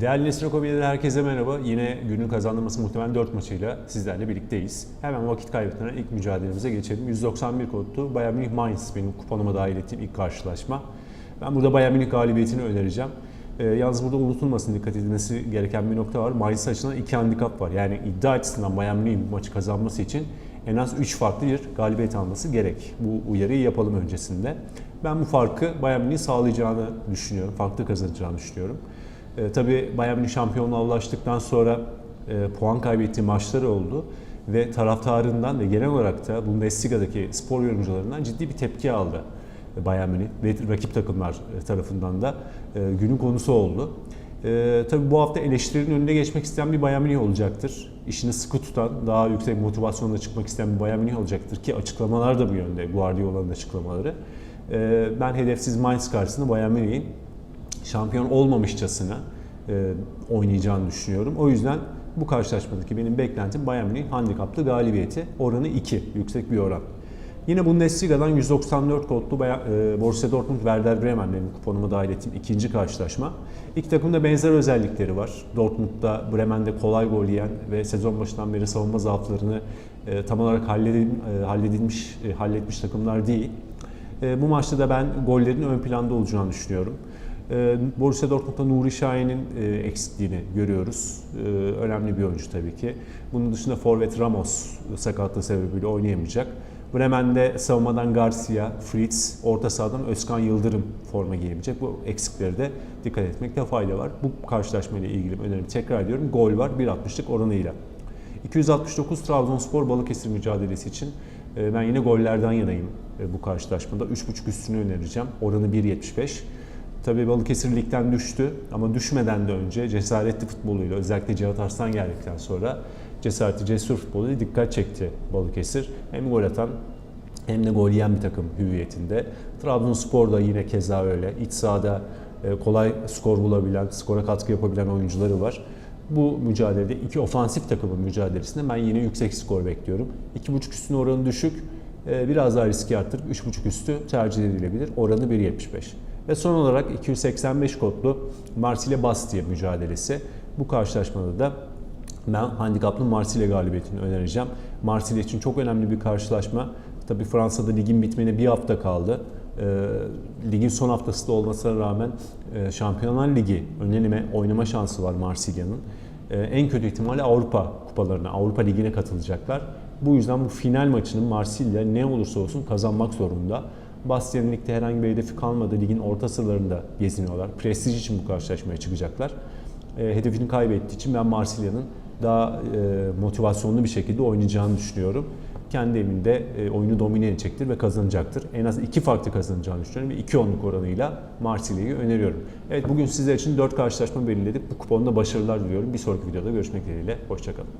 Değerli Nesrin Komedi'den herkese merhaba. Yine günün kazandırması muhtemelen 4 maçıyla sizlerle birlikteyiz. Hemen vakit kaybetmeden ilk mücadelemize geçelim. 191 kodlu Bayern Münih Mainz benim kuponuma dahil ettiğim ilk karşılaşma. Ben burada Bayern Münih galibiyetini önereceğim. Ee, yalnız burada unutulmasın dikkat edilmesi gereken bir nokta var. Mainz açısından iki handikap var. Yani iddia açısından Bayern Münih'in bu maçı kazanması için en az 3 farklı bir galibiyet alması gerek. Bu uyarıyı yapalım öncesinde. Ben bu farkı Bayern Münih'in sağlayacağını düşünüyorum. Farklı kazanacağını düşünüyorum. E, tabii Bayern Münih şampiyonluğa ulaştıktan sonra e, puan kaybettiği maçları oldu ve taraftarından ve genel olarak da Bundesliga'daki spor yorumcularından ciddi bir tepki aldı e, Bayern Münih ve rakip takımlar e, tarafından da e, günün konusu oldu. E, tabii bu hafta eleştirinin önüne geçmek isteyen bir Bayern Münih olacaktır. İşini sıkı tutan, daha yüksek motivasyonla çıkmak isteyen bir Bayern Münih olacaktır ki açıklamalar da bu yönde, Guardiola'nın açıklamaları. E, ben hedefsiz Mainz karşısında Bayern Münih'in şampiyon olmamışçasına e, oynayacağını düşünüyorum. O yüzden bu karşılaşmadaki benim beklentim Bayern Münih handikaplı galibiyeti. Oranı 2, yüksek bir oran. Yine Bundesliga'dan 194 kodlu e, Borussia Dortmund Werder Bremen benim kuponuma dahil ettiğim ikinci karşılaşma. İki takımda benzer özellikleri var. Dortmund'da Bremen'de kolay gol yiyen ve sezon başından beri savunma zaaflarını e, tam olarak e, halledilmiş, halletmiş takımlar değil. Bu maçta da ben gollerin ön planda olacağını düşünüyorum. E, Borussia Dortmund'da Nuri Şahin'in e, eksikliğini görüyoruz. E, önemli bir oyuncu tabii ki. Bunun dışında Forvet Ramos sakatlığı sebebiyle oynayamayacak. Bremen'de savunmadan Garcia, Fritz, orta sahadan Özkan Yıldırım forma giyebilecek. Bu eksikleri de dikkat etmekte fayda var. Bu karşılaşmayla ilgili önerimi tekrar ediyorum. Gol var 1.60'lık oranıyla. 269 Trabzonspor Balıkesir mücadelesi için e, ben yine gollerden yanayım e, bu karşılaşmada. 3.5 üstünü önereceğim. Oranı 1.75. Tabii Balıkesir ligden düştü ama düşmeden de önce cesaretli futboluyla özellikle Cihat Arslan geldikten sonra cesaretli cesur futboluyla dikkat çekti Balıkesir. Hem gol atan hem de gol yiyen bir takım hüviyetinde. Trabzonspor da yine keza öyle. İç sahada e, kolay skor bulabilen, skora katkı yapabilen oyuncuları var. Bu mücadelede iki ofansif takımın mücadelesinde ben yine yüksek skor bekliyorum. 2.5 üstün oranı düşük. E, Biraz daha riski arttırıp 3.5 üstü tercih edilebilir. Oranı 1.75. Ve son olarak 285 kodlu Marsilya Bastia mücadelesi. Bu karşılaşmada da ben handikaplı Marsilya galibiyetini önereceğim. Marsilya için çok önemli bir karşılaşma. Tabii Fransa'da ligin bitmene bir hafta kaldı. Ee, ligin son haftası da olmasına rağmen e, Şampiyonlar Ligi önlenime oynama şansı var Marsilya'nın. Ee, en kötü ihtimalle Avrupa kupalarına, Avrupa Ligi'ne katılacaklar. Bu yüzden bu final maçının Marsilya ne olursa olsun kazanmak zorunda. Bastia'nın ligde herhangi bir hedefi kalmadı. Ligin orta sıralarında geziniyorlar. Prestij için bu karşılaşmaya çıkacaklar. E, hedefini kaybettiği için ben Marsilya'nın daha e, motivasyonlu bir şekilde oynayacağını düşünüyorum. Kendi evinde e, oyunu domine edecektir ve kazanacaktır. En az iki farklı kazanacağını düşünüyorum ve iki onluk oranıyla Marsilya'yı öneriyorum. Evet bugün sizler için 4 karşılaşma belirledik. Bu kuponda başarılar diliyorum. Bir sonraki videoda görüşmek dileğiyle. Hoşçakalın.